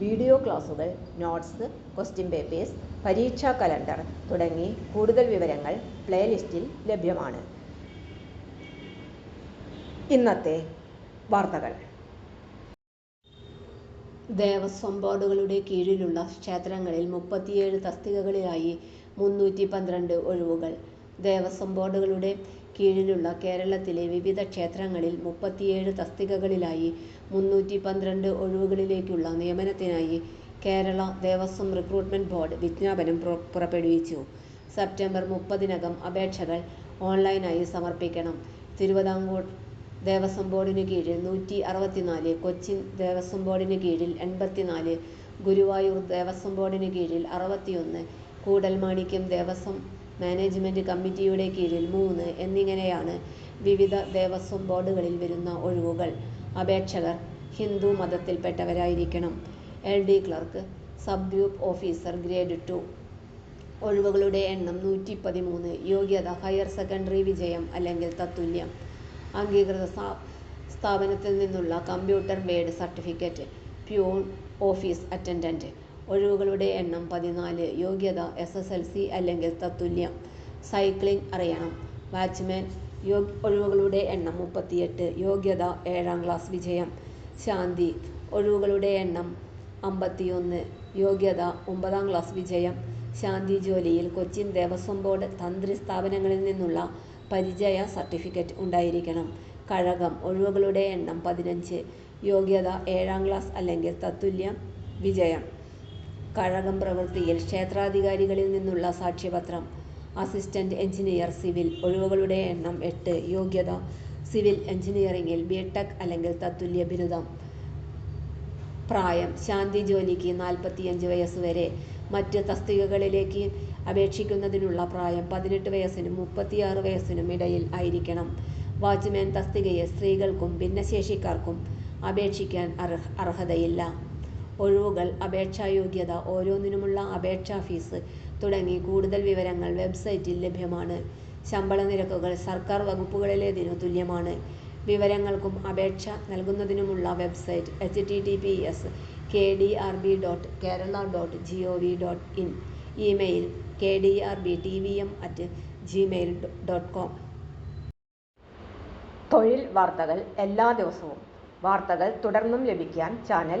Video ക്ലാസുകൾ notes question papers പരീക്ഷാ calendar തുടങ്ങി കൂടുതൽ വിവരങ്ങൾ പ്ലേലിസ്റ്റിൽ ലഭ്യമാണ്. ഇന്നത്തെ വാർത്തകൾ. ദേവസ്വം ബോർഡുകളുടെ കീഴിലുള്ള ക്ഷേത്രങ്ങളിൽ മുപ്പത്തിയേഴ് തസ്തികകളിലായി മുന്നൂറ്റി പന്ത്രണ്ട് ഒഴിവുകൾ. ദേവസ്വം ബോർഡുകളുടെ കീഴിലുള്ള കേരളത്തിലെ വിവിധ ക്ഷേത്രങ്ങളിൽ മുപ്പത്തിയേഴ് തസ്തികകളിലായി മുന്നൂറ്റി പന്ത്രണ്ട് ഒഴിവുകളിലേക്കുള്ള നിയമനത്തിനായി കേരള ദേവസ്വം റിക്രൂട്ട്മെന്റ് ബോർഡ് വിജ്ഞാപനം പുറപ്പെടുവിച്ചു. സെപ്റ്റംബർ മുപ്പതിനകം അപേക്ഷകൾ ഓൺലൈനായി സമർപ്പിക്കണം. തിരുവിതാംകൂർ ദേവസ്വം ബോർഡിനു കീഴിൽ നൂറ്റി അറുപത്തിനാല്, കൊച്ചിൻ ദേവസ്വം ബോർഡിനു കീഴിൽ എൺപത്തിനാല്, ഗുരുവായൂർ ദേവസ്വം ബോർഡിനു കീഴിൽ അറുപത്തിയൊന്ന്, കൂടൽമാണിക്യം ദേവസ്വം മാനേജ്മെന്റ് കമ്മിറ്റിയുടെ കീഴിൽ മൂന്ന് എന്നിങ്ങനെയാണ് വിവിധ ദേവസ്വം ബോർഡുകളിൽ വരുന്ന ഒഴിവുകൾ. അപേക്ഷകർ Hindu മതത്തിൽപ്പെട്ടവരായിരിക്കണം. L. D clerk, sub group officer grade two. ഒഴിവുകളുടെ എണ്ണം നൂറ്റിപ്പതിമൂന്ന്. യോഗ്യത ഹയർ സെക്കൻഡറി വിജയം അല്ലെങ്കിൽ തത്തുല്യം. അംഗീകൃത സ്ഥാപനത്തിൽ നിന്നുള്ള computer word certificate. Peon, office attendant. ഒഴിവുകളുടെ എണ്ണം പതിനാല്. യോഗ്യത എസ്. എസ്. എൽ. സി അല്ലെങ്കിൽ തത്തുല്യം. സൈക്ലിംഗ് അറിയണം. വാച്ച്മാൻ. ഒഴിവുകളുടെ എണ്ണം മുപ്പത്തിയെട്ട്. യോഗ്യത ഏഴാം ക്ലാസ് വിജയം. ശാന്തി. ഒഴിവുകളുടെ എണ്ണം അമ്പത്തിയൊന്ന്. യോഗ്യത ഒമ്പതാം ക്ലാസ് വിജയം. ശാന്തി ജോലിയിൽ കൊച്ചിൻ ദേവസ്വം ബോർഡ് തന്ത്രി സ്ഥാപനങ്ങളിൽ നിന്നുള്ള പരിചയ സർട്ടിഫിക്കറ്റ് ഉണ്ടായിരിക്കണം. കഴകം. ഒഴിവുകളുടെ എണ്ണം പതിനഞ്ച്. യോഗ്യത ഏഴാം ക്ലാസ് അല്ലെങ്കിൽ തത്തുല്യം വിജയം. കഴകം പ്രവൃത്തിയിൽ ക്ഷേത്രാധികാരികളിൽ നിന്നുള്ള സാക്ഷ്യപത്രം. Assistant engineer civil. ഒഴിവുകളുടെ എണ്ണം എട്ട്. യോഗ്യത സിവിൽ എഞ്ചിനീയറിംഗിൽ ബിടെക് അല്ലെങ്കിൽ തത്തുല്യ ബിരുദം. പ്രായം. ശാന്തി ജോലിക്ക് നാൽപ്പത്തിയഞ്ച് വയസ്സ് വരെ. മറ്റ് തസ്തികകളിലേക്ക് അപേക്ഷിക്കുന്നതിനുള്ള പ്രായം പതിനെട്ട് വയസ്സിനും മുപ്പത്തിയാറ് വയസ്സിനും ഇടയിൽ ആയിരിക്കണം. വാച്ച്മാൻ തസ്തികയെ സ്ത്രീകൾക്കും ഭിന്നശേഷിക്കാർക്കും അപേക്ഷിക്കാൻ അർഹതയില്ല. ഒഴിവുകൾ, അപേക്ഷായോഗ്യത, ഓരോന്നിനുമുള്ള അപേക്ഷാ ഫീസ് തുടങ്ങി കൂടുതൽ വിവരങ്ങൾ വെബ്സൈറ്റിൽ ലഭ്യമാണ്. ശമ്പള നിരക്കുകൾ സർക്കാർ വകുപ്പുകളിലേതിനു തുല്യമാണ്. വിവരങ്ങൾക്കും അപേക്ഷ നൽകുന്നതിനുമുള്ള website H. T. T. P. S. K. D. R. B. Dot Kerala dot G. O. V. Dot in. Email K. D. R. B. T. V. M at Gmail dot com. തൊഴിൽ വാർത്തകൾ എല്ലാ ദിവസവും വാർത്തകൾ തുടർന്നും ലഭിക്കാൻ ചാനൽ